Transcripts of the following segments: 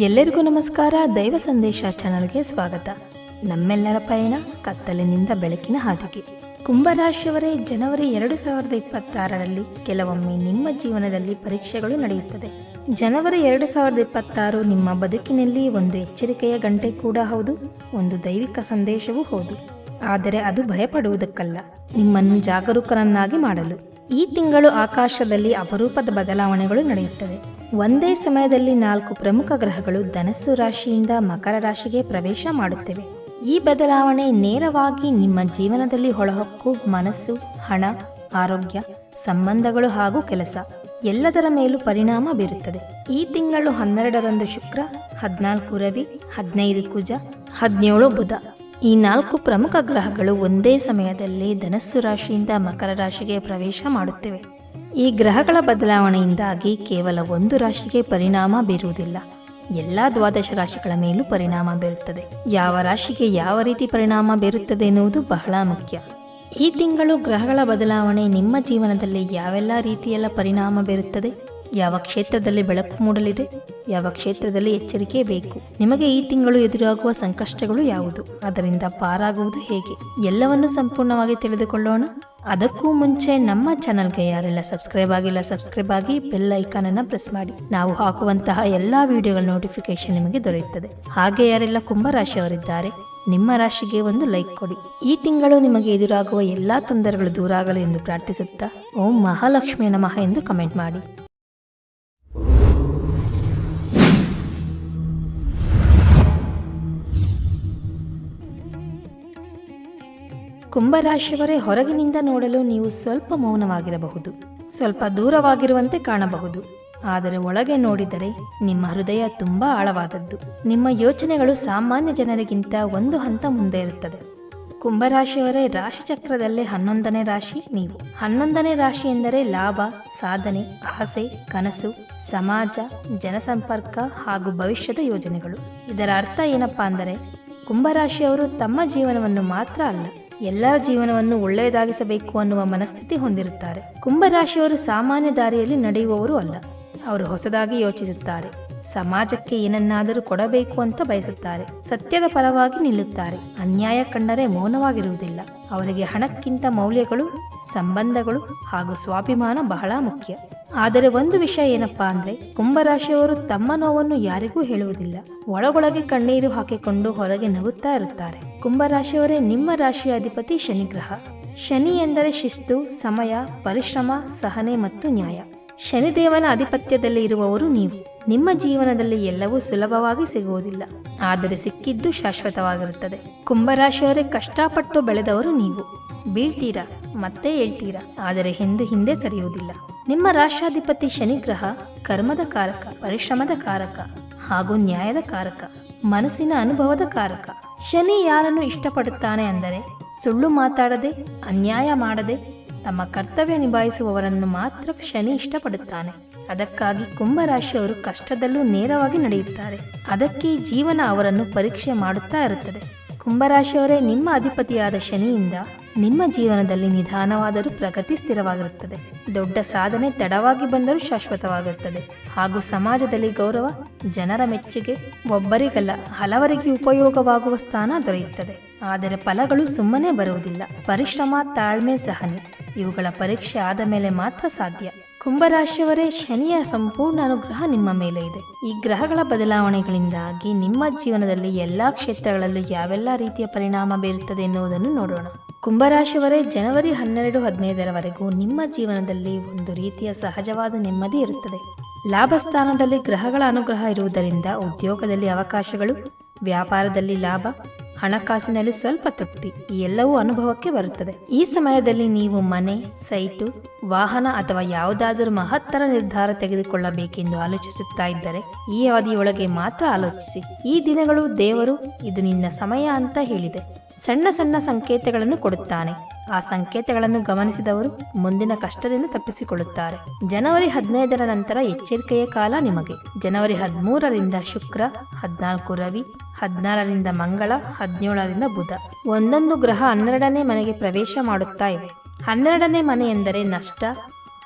ಎಲ್ಲರಿಗೂ ನಮಸ್ಕಾರ. ದೈವ ಸಂದೇಶ ಚಾನಲ್ಗೆ ಸ್ವಾಗತ. ನಮ್ಮೆಲ್ಲರ ಪಯಣ ಕತ್ತಲಿನಿಂದ ಬೆಳಕಿನ ಹಾದಿಗೆ. ಕುಂಭರಾಶಿಯವರೇ, ಜನವರಿ ಎರಡು ಸಾವಿರದ ಇಪ್ಪತ್ತಾರರಲ್ಲಿ ಕೆಲವೊಮ್ಮೆ ನಿಮ್ಮ ಜೀವನದಲ್ಲಿ ಪರೀಕ್ಷೆಗಳು ನಡೆಯುತ್ತದೆ. ಜನವರಿ ಎರಡು ಸಾವಿರದ ಇಪ್ಪತ್ತಾರು ನಿಮ್ಮ ಬದುಕಿನಲ್ಲಿ ಒಂದು ಎಚ್ಚರಿಕೆಯ ಗಂಟೆ ಕೂಡ ಹೌದು, ಒಂದು ದೈವಿಕ ಸಂದೇಶವೂ ಹೌದು. ಆದರೆ ಅದು ಭಯಪಡುವುದಕ್ಕಲ್ಲ, ನಿಮ್ಮನ್ನು ಜಾಗರೂಕರನ್ನಾಗಿ ಮಾಡಲು. ಈ ತಿಂಗಳು ಆಕಾಶದಲ್ಲಿ ಅಪರೂಪದ ಬದಲಾವಣೆಗಳು ನಡೆಯುತ್ತದೆ ಒಂದೇ ಸಮಯದಲ್ಲಿ ನಾಲ್ಕು ಪ್ರಮುಖ ಗ್ರಹಗಳು ಧನಸ್ಸು ರಾಶಿಯಿಂದ ಮಕರ ರಾಶಿಗೆ ಪ್ರವೇಶ ಮಾಡುತ್ತಿವೆ. ಈ ಬದಲಾವಣೆ ನೇರವಾಗಿ ನಿಮ್ಮ ಜೀವನದಲ್ಲಿ ಹೊಳಹೊಕ್ಕು, ಮನಸ್ಸು, ಹಣ, ಆರೋಗ್ಯ, ಸಂಬಂಧಗಳು ಹಾಗೂ ಕೆಲಸ ಎಲ್ಲದರ ಮೇಲೂ ಪರಿಣಾಮ ಬೀರುತ್ತದೆ. ಈ ತಿಂಗಳು ಹನ್ನೆರಡರಂದು ಶುಕ್ರ, ಹದಿನಾಲ್ಕು ರವಿ, ಹದಿನೈದು ಕುಜ, ಹದಿನೇಳು ಬುಧ. ಈ ನಾಲ್ಕು ಪ್ರಮುಖ ಗ್ರಹಗಳು ಒಂದೇ ಸಮಯದಲ್ಲಿ ಧನಸ್ಸು ರಾಶಿಯಿಂದ ಮಕರ ರಾಶಿಗೆ ಪ್ರವೇಶ ಮಾಡುತ್ತಿವೆ. ಈ ಗ್ರಹಗಳ ಬದಲಾವಣೆಯಿಂದಾಗಿ ಕೇವಲ ಒಂದು ರಾಶಿಗೆ ಪರಿಣಾಮ ಬೀರುವುದಿಲ್ಲ. ಎಲ್ಲ ದ್ವಾದಶ ರಾಶಿಗಳ ಮೇಲೂ ಪರಿಣಾಮ ಬೀರುತ್ತದೆ. ಯಾವ ರಾಶಿಗೆ ಯಾವ ರೀತಿ ಪರಿಣಾಮ ಬೀರುತ್ತದೆ ಎನ್ನುವುದು ಬಹಳ ಮುಖ್ಯ. ಈ ತಿಂಗಳು ಗ್ರಹಗಳ ಬದಲಾವಣೆ ನಿಮ್ಮ ಜೀವನದಲ್ಲಿ ಯಾವೆಲ್ಲ ರೀತಿಯೆಲ್ಲ ಪರಿಣಾಮ ಬೀರುತ್ತದೆ? ಯಾವ ಕ್ಷೇತ್ರದಲ್ಲಿ ಬೆಳಕು ಮೂಡಲಿದೆ, ಯಾವ ಕ್ಷೇತ್ರದಲ್ಲಿ ಎಚ್ಚರಿಕೆ ಬೇಕು? ನಿಮಗೆ ಈ ತಿಂಗಳು ಎದುರಾಗುವ ಸಂಕಷ್ಟಗಳು ಯಾವುದು? ಅದರಿಂದ ಪಾರಾಗುವುದು ಹೇಗೆ? ಎಲ್ಲವನ್ನು ಸಂಪೂರ್ಣವಾಗಿ ತಿಳಿದುಕೊಳ್ಳೋಣ. ಅದಕ್ಕೂ ಮುಂಚೆ ನಮ್ಮ ಚಾನಲ್ಗೆ ಯಾರೆಲ್ಲ ಸಬ್ಸ್ಕ್ರೈಬ್ ಆಗಿಲ್ಲ, ಸಬ್ಸ್ಕ್ರೈಬ್ ಆಗಿ ಬೆಲ್ ಐಕಾನ್ ಅನ್ನ ಪ್ರೆಸ್ ಮಾಡಿ. ನಾವು ಹಾಕುವಂತಹ ಎಲ್ಲಾ ವಿಡಿಯೋಗಳ ನೋಟಿಫಿಕೇಶನ್ ನಿಮಗೆ ದೊರೆಯುತ್ತದೆ. ಹಾಗೆ ಯಾರೆಲ್ಲ ಕುಂಭರಾಶಿಯವರಿದ್ದಾರೆ, ನಿಮ್ಮ ರಾಶಿಗೆ ಒಂದು ಲೈಕ್ ಕೊಡಿ. ಈ ತಿಂಗಳು ನಿಮಗೆ ಎದುರಾಗುವ ಎಲ್ಲಾ ತೊಂದರೆಗಳು ದೂರ ಆಗಲಿ ಎಂದು ಪ್ರಾರ್ಥಿಸುತ್ತಾ, ಓಂ ಮಹಾಲಕ್ಷ್ಮಿ ನಮಃ ಎಂದು ಕಮೆಂಟ್ ಮಾಡಿ. ಕುಂಭರಾಶಿಯವರೇ ಹೊರಗಿನಿಂದ ನೋಡಲು ನೀವು ಸ್ವಲ್ಪ ಮೌನವಾಗಿರಬಹುದು. ಸ್ವಲ್ಪ ದೂರವಾಗಿರುವಂತೆ ಕಾಣಬಹುದು. ಆದರೆ ಒಳಗೆ ನೋಡಿದರೆ ನಿಮ್ಮ ಹೃದಯ ತುಂಬಾ ಆಳವಾದದ್ದು. ನಿಮ್ಮ ಯೋಚನೆಗಳು ಸಾಮಾನ್ಯ ಜನರಿಗಿಂತ ಒಂದು ಹಂತ ಮುಂದೆ ಇರುತ್ತದೆ. ಕುಂಭರಾಶಿಯವರೇ, ರಾಶಿಚಕ್ರದಲ್ಲೇ ಹನ್ನೊಂದನೇ ರಾಶಿ ನೀವು. ಹನ್ನೊಂದನೇ ರಾಶಿ ಎಂದರೆ ಲಾಭ, ಸಾಧನೆ, ಆಸೆ, ಕನಸು, ಸಮಾಜ, ಜನಸಂಪರ್ಕ ಹಾಗೂ ಭವಿಷ್ಯದ ಯೋಜನೆಗಳು. ಇದರ ಅರ್ಥ ಏನಪ್ಪಾ ಅಂದರೆ ಕುಂಭರಾಶಿಯವರು ತಮ್ಮ ಜೀವನವನ್ನು ಮಾತ್ರ ಅಲ್ಲ ಎಲ್ಲರ ಜೀವನವನ್ನು ಒಳ್ಳೆಯದಾಗಿಸಬೇಕು ಅನ್ನುವ ಮನಸ್ಥಿತಿ ಹೊಂದಿರುತ್ತಾರೆ. ಕುಂಭರಾಶಿಯವರು ಸಾಮಾನ್ಯ ದಾರಿಯಲ್ಲಿ ನಡೆಯುವವರು ಅಲ್ಲ. ಅವರು ಹೊಸದಾಗಿ ಯೋಚಿಸುತ್ತಾರೆ. ಸಮಾಜಕ್ಕೆ ಏನನ್ನಾದರೂ ಕೊಡಬೇಕು ಅಂತ ಬಯಸುತ್ತಾರೆ. ಸತ್ಯದ ಪರವಾಗಿ ನಿಲ್ಲುತ್ತಾರೆ. ಅನ್ಯಾಯ ಕಂಡರೆ ಮೌನವಾಗಿರುವುದಿಲ್ಲ. ಅವರಿಗೆ ಹಣಕ್ಕಿಂತ ಮೌಲ್ಯಗಳು, ಸಂಬಂಧಗಳು ಹಾಗೂ ಸ್ವಾಭಿಮಾನ ಬಹಳ ಮುಖ್ಯ. ಆದರೆ ಒಂದು ವಿಷಯ ಏನಪ್ಪಾ ಅಂದ್ರೆ, ಕುಂಭರಾಶಿಯವರು ತಮ್ಮ ನೋವನ್ನು ಯಾರಿಗೂ ಹೇಳುವುದಿಲ್ಲ. ಒಳಗೊಳಗೆ ಕಣ್ಣೀರು ಹಾಕಿಕೊಂಡು ಹೊರಗೆ ನಗುತ್ತಾ ಇರುತ್ತಾರೆ. ಕುಂಭರಾಶಿಯವರೇ ನಿಮ್ಮ ರಾಶಿಯ ಅಧಿಪತಿ ಶನಿಗ್ರಹ. ಶನಿ ಎಂದರೆ ಶಿಸ್ತು, ಸಮಯ, ಪರಿಶ್ರಮ, ಸಹನೆ ಮತ್ತು ನ್ಯಾಯ. ಶನಿದೇವನ ಆಧಿಪತ್ಯದಲ್ಲಿ ಇರುವವರು ನೀವು. ನಿಮ್ಮ ಜೀವನದಲ್ಲಿ ಎಲ್ಲವೂ ಸುಲಭವಾಗಿ ಸಿಗುವುದಿಲ್ಲ. ಆದರೆ ಸಿಕ್ಕಿದ್ದು ಶಾಶ್ವತವಾಗಿರುತ್ತದೆ. ಕುಂಭರಾಶಿಯವರೇ ಕಷ್ಟಪಟ್ಟು ಬೆಳೆದವರು ನೀವು. ಬೀಳ್ತೀರಾ? ಮತ್ತೆ ಹೇಳ್ತೀರಾ? ಆದರೆ ಹಿಂದೆ ಹಿಂದೆ ಸರಿಯುವುದಿಲ್ಲ. ನಿಮ್ಮ ರಾಷ್ಟ್ರಾಧಿಪತಿ ಶನಿಗ್ರಹ ಕರ್ಮದ ಕಾರಕ, ಪರಿಶ್ರಮದ ಕಾರಕ ಹಾಗೂ ನ್ಯಾಯದ ಕಾರಕ, ಮನಸ್ಸಿನ ಅನುಭವದ ಕಾರಕ. ಶನಿ ಯಾರನ್ನು ಇಷ್ಟಪಡುತ್ತಾನೆ ಅಂದರೆ ಸುಳ್ಳು ಮಾತಾಡದೆ, ಅನ್ಯಾಯ ಮಾಡದೆ, ತಮ್ಮ ಕರ್ತವ್ಯ ನಿಭಾಯಿಸುವವರನ್ನು ಮಾತ್ರ ಶನಿ ಇಷ್ಟಪಡುತ್ತಾನೆ. ಅದಕ್ಕಾಗಿ ಕುಂಭರಾಶಿಯವರು ಕಷ್ಟದಲ್ಲೂ ನೇರವಾಗಿ ನಡೆಯುತ್ತಾರೆ. ಅದಕ್ಕೆ ಜೀವನ ಅವರನ್ನು ಪರೀಕ್ಷೆ ಮಾಡುತ್ತಾ ಇರುತ್ತದೆ. ಕುಂಭರಾಶಿಯವರೇ, ನಿಮ್ಮ ಅಧಿಪತಿಯಾದ ಶನಿಯಿಂದ ನಿಮ್ಮ ಜೀವನದಲ್ಲಿ ನಿಧಾನವಾದರೂ ಪ್ರಗತಿ ಸ್ಥಿರವಾಗಿರುತ್ತದೆ. ದೊಡ್ಡ ಸಾಧನೆ ತಡವಾಗಿ ಬಂದರೂ ಶಾಶ್ವತವಾಗಿರುತ್ತದೆ. ಹಾಗೂ ಸಮಾಜದಲ್ಲಿ ಗೌರವ, ಜನರ ಮೆಚ್ಚುಗೆ, ಒಬ್ಬರಿಗಲ್ಲ, ಹಲವರಿಗೆ ಉಪಯೋಗವಾಗುವ ಸ್ಥಾನ ದೊರೆಯುತ್ತದೆ. ಆದರೆ ಫಲಗಳು ಸುಮ್ಮನೆ ಬರುವುದಿಲ್ಲ. ಪರಿಶ್ರಮ, ತಾಳ್ಮೆ ಸಹನೆ. ಇವುಗಳ ಪರೀಕ್ಷೆ ಆದ ಮೇಲೆ ಮಾತ್ರ ಸಾಧ್ಯ. ಕುಂಭರಾಶಿಯವರೇ, ಶನಿಯ ಸಂಪೂರ್ಣ ಅನುಗ್ರಹ ನಿಮ್ಮ ಮೇಲೆ ಇದೆ. ಈ ಗ್ರಹಗಳ ಬದಲಾವಣೆಗಳಿಂದಾಗಿ ನಿಮ್ಮ ಜೀವನದಲ್ಲಿ ಎಲ್ಲಾ ಕ್ಷೇತ್ರಗಳಲ್ಲೂ ಯಾವೆಲ್ಲ ರೀತಿಯ ಪರಿಣಾಮ ಬೀರುತ್ತದೆ ಎನ್ನುವುದನ್ನು ನೋಡೋಣ. ಕುಂಭರಾಶಿಯವರೇ, ಜನವರಿ ಹನ್ನೆರಡು ಹದಿನೈದರವರೆಗೂ ನಿಮ್ಮ ಜೀವನದಲ್ಲಿ ಒಂದು ರೀತಿಯ ಸಹಜವಾದ ನೆಮ್ಮದಿ ಇರುತ್ತದೆ. ಲಾಭ ಸ್ಥಾನದಲ್ಲಿ ಗ್ರಹಗಳ ಅನುಗ್ರಹ ಇರುವುದರಿಂದ ಉದ್ಯೋಗದಲ್ಲಿ ಅವಕಾಶಗಳು, ವ್ಯಾಪಾರದಲ್ಲಿ ಲಾಭ ಹಣಕಾಸಿನಲ್ಲಿ ಸ್ವಲ್ಪ ತೃಪ್ತಿ ಎಲ್ಲವೂ ಅನುಭವಕ್ಕೆ ಬರುತ್ತದೆ. ಈ ಸಮಯದಲ್ಲಿ ನೀವು ಮನೆ, ಸೈಟು, ವಾಹನ ಅಥವಾ ಯಾವುದಾದರೂ ಮಹತ್ತರ ನಿರ್ಧಾರ ತೆಗೆದುಕೊಳ್ಳಬೇಕೆಂದು ಆಲೋಚಿಸುತ್ತಾ ಇದ್ದರೆ ಈ ಅವಧಿಯೊಳಗೆ ಮಾತ್ರ ಆಲೋಚಿಸಿ. ಈ ದಿನಗಳು ದೇವರು ಇದು ನಿನ್ನ ಸಮಯ ಅಂತ ಹೇಳಿದೆ. ಸಣ್ಣ ಸಣ್ಣ ಸಂಕೇತಗಳನ್ನು ಕೊಡುತ್ತಾನೆ. ಆ ಸಂಕೇತಗಳನ್ನು ಗಮನಿಸಿದವರು ಮುಂದಿನ ಕಷ್ಟದಿಂದ ತಪ್ಪಿಸಿಕೊಳ್ಳುತ್ತಾರೆ. ಜನವರಿ ಹದಿನೈದರ ನಂತರ ಎಚ್ಚರಿಕೆಯ ಕಾಲ ನಿಮಗೆ. ಜನವರಿ ಹದಿಮೂರರಿಂದ ಶುಕ್ರ, ಹದಿನಾಲ್ಕು ರವಿ ಹದಿನಾರರಿಂದ ಮಂಗಳ, ಹದಿನೇಳರಿಂದ ಬುಧ. ಒಂದೊಂದು ಗ್ರಹ ಹನ್ನೆರಡನೇ ಮನೆಗೆ ಪ್ರವೇಶ ಮಾಡುತ್ತಾ ಇವೆ ಹನ್ನೆರಡನೇ ಮನೆ ಎಂದರೆ ನಷ್ಟ,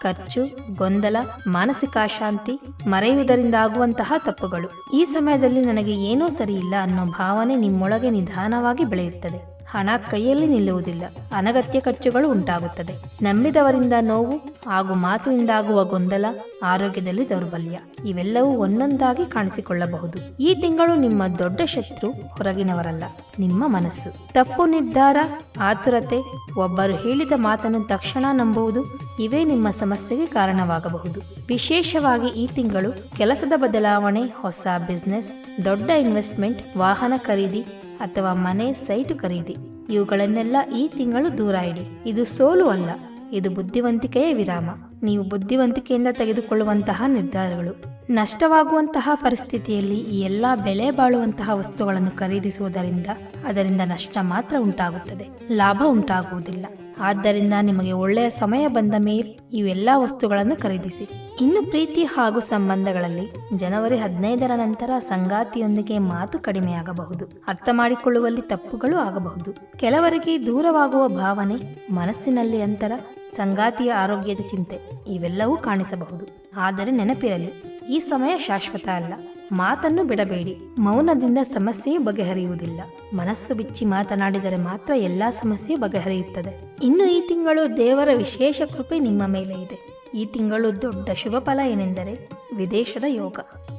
ಖರ್ಚು, ಗೊಂದಲ, ಮಾನಸಿಕ ಅಶಾಂತಿ ಮರೆಯುವುದರಿಂದ ಆಗುವಂತಹ ತಪ್ಪುಗಳು. ಈ ಸಮಯದಲ್ಲಿ ನನಗೆ ಏನೂ ಸರಿಯಿಲ್ಲ ಅನ್ನೋ ಭಾವನೆ ನಿಮ್ಮೊಳಗೆ ನಿಧಾನವಾಗಿ ಬೆಳೆಯುತ್ತದೆ. ಹಣ ಕೈಯಲ್ಲಿ ನಿಲ್ಲುವುದಿಲ್ಲ. ಅನಗತ್ಯ ಖರ್ಚುಗಳು ಉಂಟಾಗುತ್ತದೆ. ನಂಬಿದವರಿಂದ ನೋವು, ಹಾಗೂ ಮಾತಿನಿಂದಾಗುವ ಗೊಂದಲ, ಆರೋಗ್ಯದಲ್ಲಿ ದೌರ್ಬಲ್ಯ, ಇವೆಲ್ಲವೂ ಒಂದೊಂದಾಗಿ ಕಾಣಿಸಿಕೊಳ್ಳಬಹುದು. ಈ ತಿಂಗಳು ನಿಮ್ಮ ದೊಡ್ಡ ಶತ್ರು ಹೊರಗಿನವರಲ್ಲ, ನಿಮ್ಮ ಮನಸ್ಸು. ತಪ್ಪು ನಿರ್ಧಾರ, ಆತುರತೆ, ಒಬ್ಬರು ಹೇಳಿದ ಮಾತನ್ನು ತಕ್ಷಣ ನಂಬುವುದು ಇವೇ ನಿಮ್ಮ ಸಮಸ್ಯೆಗೆ ಕಾರಣವಾಗಬಹುದು. ವಿಶೇಷವಾಗಿ ಈ ತಿಂಗಳು ಕೆಲಸದ ಬದಲಾವಣೆ, ಹೊಸ ಬಿಸ್ನೆಸ್, ದೊಡ್ಡ ಇನ್ವೆಸ್ಟ್ಮೆಂಟ್, ವಾಹನ ಖರೀದಿ ಅಥವಾ ಮನೆ ಸೈಟು ಖರೀದಿ. ಇವುಗಳನ್ನೆಲ್ಲ ಈ ತಿಂಗಳು ದೂರ ಇಡಿ. ಇದು ಸೋಲು ಅಲ್ಲ, ಇದು ಬುದ್ಧಿವಂತಿಕೆಯ ವಿರಾಮ. ನೀವು ಬುದ್ಧಿವಂತಿಕೆಯಿಂದ ತೆಗೆದುಕೊಳ್ಳುವಂತಹ ನಿರ್ಧಾರಗಳು. ನಷ್ಟವಾಗುವಂತಹ ಪರಿಸ್ಥಿತಿಯಲ್ಲಿ ಈ ಎಲ್ಲ ಬೆಲೆ ಬಾಳುವಂತಹ ವಸ್ತುಗಳನ್ನು ಖರೀದಿಸುವುದರಿಂದ ಅದರಿಂದ ನಷ್ಟ ಮಾತ್ರ ಉಂಟಾಗುತ್ತದೆ. ಲಾಭ ಉಂಟಾಗುವುದಿಲ್ಲ. ಆದ್ದರಿಂದ ನಿಮಗೆ ಒಳ್ಳೆಯ ಸಮಯ ಬಂದ ಮೇಲೆ ಇವೆಲ್ಲ ವಸ್ತುಗಳನ್ನು ಖರೀದಿಸಿ. ಇನ್ನು ಪ್ರೀತಿ ಹಾಗೂ ಸಂಬಂಧಗಳಲ್ಲಿ ಜನವರಿ ಹದಿನೈದರ ನಂತರ ಸಂಗಾತಿಯೊಂದಿಗೆ ಮಾತು ಕಡಿಮೆಯಾಗಬಹುದು. ಅರ್ಥ ಮಾಡಿಕೊಳ್ಳುವಲ್ಲಿ ತಪ್ಪುಗಳು ಆಗಬಹುದು. ಕೆಲವರಿಗೆ ದೂರವಾಗುವ ಭಾವನೆ, ಮನಸ್ಸಿನಲ್ಲಿ ಅಂತರ, ಸಂಗಾತಿಯ ಆರೋಗ್ಯದ ಚಿಂತೆ ಇವೆಲ್ಲವೂ ಕಾಣಿಸಬಹುದು. ಆದರೆ ನೆನಪಿರಲಿ, ಈ ಸಮಯ ಶಾಶ್ವತ ಅಲ್ಲ. ಮಾತನ್ನು ಬಿಡಬೇಡಿ. ಮೌನದಿಂದ ಸಮಸ್ಯೆಯು ಬಗೆಹರಿಯುವುದಿಲ್ಲ. ಮನಸ್ಸು ಬಿಚ್ಚಿ ಮಾತನಾಡಿದರೆ ಮಾತ್ರ ಎಲ್ಲಾ ಸಮಸ್ಯೆ ಬಗೆಹರಿಯುತ್ತದೆ. ಇನ್ನು ಈ ತಿಂಗಳು ದೇವರ ವಿಶೇಷ ಕೃಪೆ ನಿಮ್ಮ ಮೇಲೆ ಇದೆ. ಈ ತಿಂಗಳು ದೊಡ್ಡ ಶುಭ ಫಲ ಏನೆಂದರೆ ವಿದೇಶದ ಯೋಗ.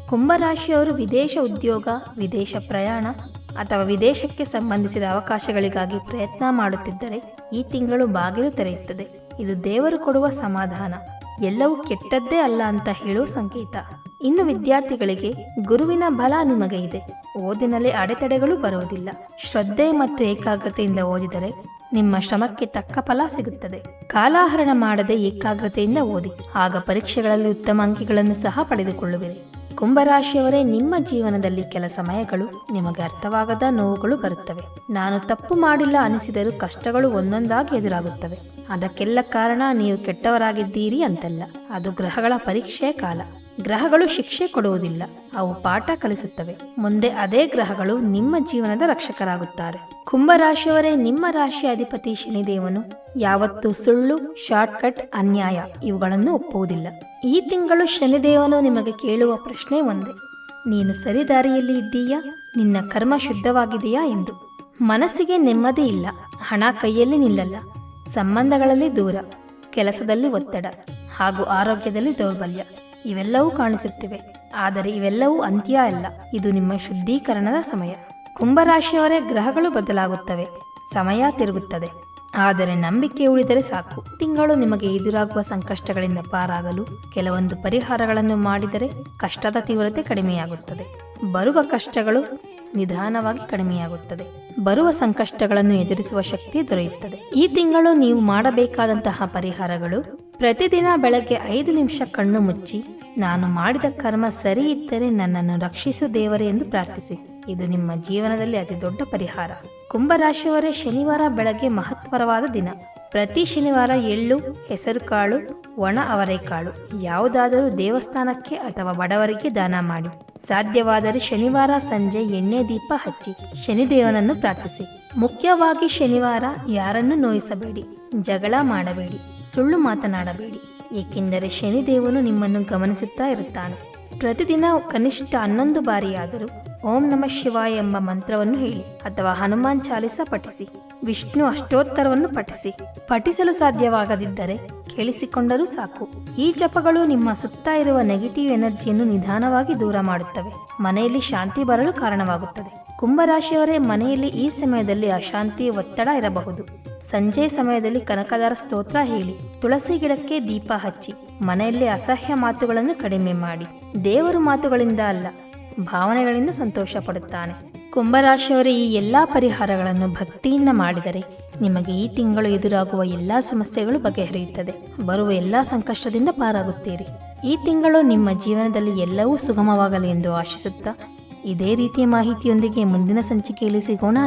ಕುಂಭರಾಶಿಯವರು ವಿದೇಶ ಉದ್ಯೋಗ, ವಿದೇಶ ಪ್ರಯಾಣ ಅಥವಾ ವಿದೇಶಕ್ಕೆ ಸಂಬಂಧಿಸಿದ ಅವಕಾಶಗಳಿಗಾಗಿ ಪ್ರಯತ್ನ ಮಾಡುತ್ತಿದ್ದರೆ ಈ ತಿಂಗಳು ಬಾಗಿಲು ತೆರೆಯುತ್ತದೆ. ಇದು ದೇವರು ಕೊಡುವ ಸಮಾಧಾನ. ಎಲ್ಲವೂ ಕೆಟ್ಟದ್ದೇ ಅಲ್ಲ ಅಂತ ಹೇಳುವ ಸಂಕೇತ. ಇನ್ನು ವಿದ್ಯಾರ್ಥಿಗಳಿಗೆ ಗುರುವಿನ ಬಲ ನಿಮಗೆ ಇದೆ ಓದಿನಲ್ಲಿ ಅಡೆತಡೆಗಳು ಬರುವುದಿಲ್ಲ. ಶ್ರದ್ಧೆ ಮತ್ತು ಏಕಾಗ್ರತೆಯಿಂದ ಓದಿದರೆ ನಿಮ್ಮ ಶ್ರಮಕ್ಕೆ ತಕ್ಕ ಫಲ ಸಿಗುತ್ತದೆ. ಕಾಲಾಹರಣ ಮಾಡದೆ ಏಕಾಗ್ರತೆಯಿಂದ ಓದಿ. ಆಗ ಪರೀಕ್ಷೆಗಳಲ್ಲಿ ಉತ್ತಮ ಅಂಕಿಗಳನ್ನು ಸಹ ಪಡೆದುಕೊಳ್ಳುವಿರಿ. ಕುಂಭರಾಶಿಯವರೇ, ನಿಮ್ಮ ಜೀವನದಲ್ಲಿ ಕೆಲ ಸಮಯಗಳು ನಿಮಗೆ ಅರ್ಥವಾಗದ ನೋವುಗಳು ಬರುತ್ತವೆ. ನಾನು ತಪ್ಪು ಮಾಡಿಲ್ಲ ಅನಿಸಿದರೂ ಕಷ್ಟಗಳು ಒಂದೊಂದಾಗಿ ಎದುರಾಗುತ್ತವೆ. ಅದಕ್ಕೆಲ್ಲ ಕಾರಣ ನೀವು ಕೆಟ್ಟವರಾಗಿದ್ದೀರಿ ಅಂತಲ್ಲ. ಅದು ಗ್ರಹಗಳ ಪರೀಕ್ಷೆಯ ಕಾಲ. ಗ್ರಹಗಳು ಶಿಕ್ಷೆ ಕೊಡುವುದಿಲ್ಲ. ಅವು ಪಾಠ ಕಲಿಸುತ್ತವೆ. ಮುಂದೆ ಅದೇ ಗ್ರಹಗಳು ನಿಮ್ಮ ಜೀವನದ ರಕ್ಷಕರಾಗುತ್ತಾರೆ. ಕುಂಭರಾಶಿಯವರೇ, ನಿಮ್ಮ ರಾಶಿಯ ಅಧಿಪತಿ ಶನಿದೇವನು. ಯಾವತ್ತೂ ಸುಳ್ಳು, ಶಾರ್ಟ್ಕಟ್, ಅನ್ಯಾಯ ಇವುಗಳನ್ನು ಒಪ್ಪುವುದಿಲ್ಲ. ಈ ತಿಂಗಳು ಶನಿದೇವನು ನಿಮಗೆ ಕೇಳುವ ಪ್ರಶ್ನೆ ಒಂದೇ. ನೀನು ಸರಿದಾರಿಯಲ್ಲಿ ಇದ್ದೀಯಾ? ನಿನ್ನ ಕರ್ಮ ಶುದ್ಧವಾಗಿದೆಯಾ ಎಂದು. ಮನಸ್ಸಿಗೆ ನೆಮ್ಮದಿ ಇಲ್ಲ. ಹಣ ಕೈಯಲ್ಲಿ ನಿಲ್ಲಲ್ಲ. ಸಂಬಂಧಗಳಲ್ಲಿ ದೂರ. ಕೆಲಸದಲ್ಲಿ ಒತ್ತಡ. ಹಾಗೂ ಆರೋಗ್ಯದಲ್ಲಿ ದೌರ್ಬಲ್ಯ. ಇವೆಲ್ಲವೂ ಕಾಣಿಸುತ್ತಿವೆ. ಆದರೆ ಇವೆಲ್ಲವೂ ಅಂತ್ಯ ಅಲ್ಲ. ಇದು ನಿಮ್ಮ ಶುದ್ಧೀಕರಣದ ಸಮಯ. ಕುಂಭರಾಶಿಯವರೇ ಗ್ರಹಗಳು ಬದಲಾಗುತ್ತವೆ. ಸಮಯ ತಿರುಗುತ್ತದೆ. ಆದರೆ ನಂಬಿಕೆ ಉಳಿದರೆ ಸಾಕು. ತಿಂಗಳು ನಿಮಗೆ ಎದುರಾಗುವ ಸಂಕಷ್ಟಗಳಿಂದ ಪಾರಾಗಲು ಕೆಲವೊಂದು ಪರಿಹಾರಗಳನ್ನು ಮಾಡಿದರೆ ಕಷ್ಟದ ತೀವ್ರತೆ ಕಡಿಮೆಯಾಗುತ್ತದೆ. ಬರುವ ಕಷ್ಟಗಳು ನಿಧಾನವಾಗಿ ಕಡಿಮೆಯಾಗುತ್ತದೆ. ಬರುವ ಸಂಕಷ್ಟಗಳನ್ನು ಎದುರಿಸುವ ಶಕ್ತಿ ದೊರೆಯುತ್ತದೆ. ಈ ತಿಂಗಳು ನೀವು ಮಾಡಬೇಕಾದಂತಹ ಪರಿಹಾರಗಳು ಪ್ರತಿದಿನ ಬೆಳಗ್ಗೆ ಐದು ನಿಮಿಷ ಕಣ್ಣು ಮುಚ್ಚಿ, ನಾನು ಮಾಡಿದ ಕರ್ಮ ಸರಿ ಇದ್ದರೆ ನನ್ನನ್ನು ರಕ್ಷಿಸು ದೇವರೇ ಎಂದು ಪ್ರಾರ್ಥಿಸಿ. ಇದು ನಿಮ್ಮ ಜೀವನದಲ್ಲಿ ಅತಿ ದೊಡ್ಡ ಪರಿಹಾರ. ಕುಂಭರಾಶಿಯವರೇ, ಶನಿವಾರ ಬೆಳಗ್ಗೆ ಮಹತ್ವರವಾದ ದಿನ. ಪ್ರತಿ ಶನಿವಾರ ಎಳ್ಳು ಹೆಸರುಕಾಳು ಒಣ ಅವರೆಕಾಳು ಯಾವುದಾದರೂ ದೇವಸ್ಥಾನಕ್ಕೆ ಅಥವಾ ಬಡವರಿಗೆ ದಾನ ಮಾಡಿ. ಸಾಧ್ಯವಾದರೆ ಶನಿವಾರ ಸಂಜೆ ಎಣ್ಣೆ ದೀಪ ಹಚ್ಚಿ, ಶನಿದೇವನನ್ನು ಪ್ರಾರ್ಥಿಸಿ. ಮುಖ್ಯವಾಗಿ ಶನಿವಾರ ಯಾರನ್ನು ನೋಯಿಸಬೇಡಿ, ಜಗಳ ಮಾಡಬೇಡಿ, ಸುಳ್ಳು ಮಾತನಾಡಬೇಡಿ. ಏಕೆಂದರೆ ಶನಿದೇವನು ನಿಮ್ಮನ್ನು ಗಮನಿಸುತ್ತಾ ಇರುತ್ತಾನೆ. ಪ್ರತಿದಿನ ಕನಿಷ್ಠ ಹನ್ನೊಂದು ಬಾರಿಯಾದರೂ ಓಂ ನಮಃ ಶಿವಾಯ ಎಂಬ ಮಂತ್ರವನ್ನು ಹೇಳಿ ಅಥವಾ ಹನುಮಾನ್ ಚಾಲಿಸ ಪಠಿಸಿ. ವಿಷ್ಣು ಅಷ್ಟೋತ್ತರವನ್ನು ಪಠಿಸಿ. ಪಠಿಸಲು ಸಾಧ್ಯವಾಗದಿದ್ದರೆ ಕೇಳಿಸಿಕೊಂಡರೂ ಸಾಕು. ಈ ಜಪಗಳು ನಿಮ್ಮ ಸುತ್ತ ಇರುವ ನೆಗೆಟಿವ್ ಎನರ್ಜಿಯನ್ನು ನಿಧಾನವಾಗಿ ದೂರ ಮಾಡುತ್ತವೆ. ಮನೆಯಲ್ಲಿ ಶಾಂತಿ ಬರಲು ಕಾರಣವಾಗುತ್ತದೆ. ಕುಂಭರಾಶಿಯವರೇ, ಮನೆಯಲ್ಲಿ ಈ ಸಮಯದಲ್ಲಿ ಅಶಾಂತಿ, ಒತ್ತಡ ಇರಬಹುದು. ಸಂಜೆ ಸಮಯದಲ್ಲಿ ಕನಕದಾರ ಸ್ತೋತ್ರ ಹೇಳಿ. ತುಳಸಿ ಗಿಡಕ್ಕೆ ದೀಪ ಹಚ್ಚಿ. ಮನೆಯಲ್ಲಿ ಅಸಹ್ಯ ಮಾತುಗಳನ್ನು ಕಡಿಮೆ ಮಾಡಿ. ದೇವರು ಮಾತುಗಳಿಂದ ಅಲ್ಲ, ಭಾವನೆಗಳಿಂದ ಸಂತೋಷ ಪಡುತ್ತಾನೆ ಕುಂಭರಾಶಿಯವರೇ, ಈ ಎಲ್ಲ ಪರಿಹಾರಗಳನ್ನು ಭಕ್ತಿಯಿಂದ ಮಾಡಿದರೆ ನಿಮಗೆ ಈ ತಿಂಗಳು ಎದುರಾಗುವ ಎಲ್ಲ ಸಮಸ್ಯೆಗಳು ಬಗೆಹರಿಯುತ್ತದೆ. ಬರುವ ಎಲ್ಲ ಸಂಕಷ್ಟದಿಂದ ಪಾರಾಗುತ್ತೀರಿ. ಈ ತಿಂಗಳು ನಿಮ್ಮ ಜೀವನದಲ್ಲಿ ಎಲ್ಲವೂ ಸುಗಮವಾಗಲಿ ಎಂದು ಆಶಿಸುತ್ತಾ, ಇದೇ ರೀತಿಯ ಮಾಹಿತಿಯೊಂದಿಗೆ ಮುಂದಿನ ಸಂಚಿಕೆಯಲ್ಲಿ ಸಿಗೋಣ.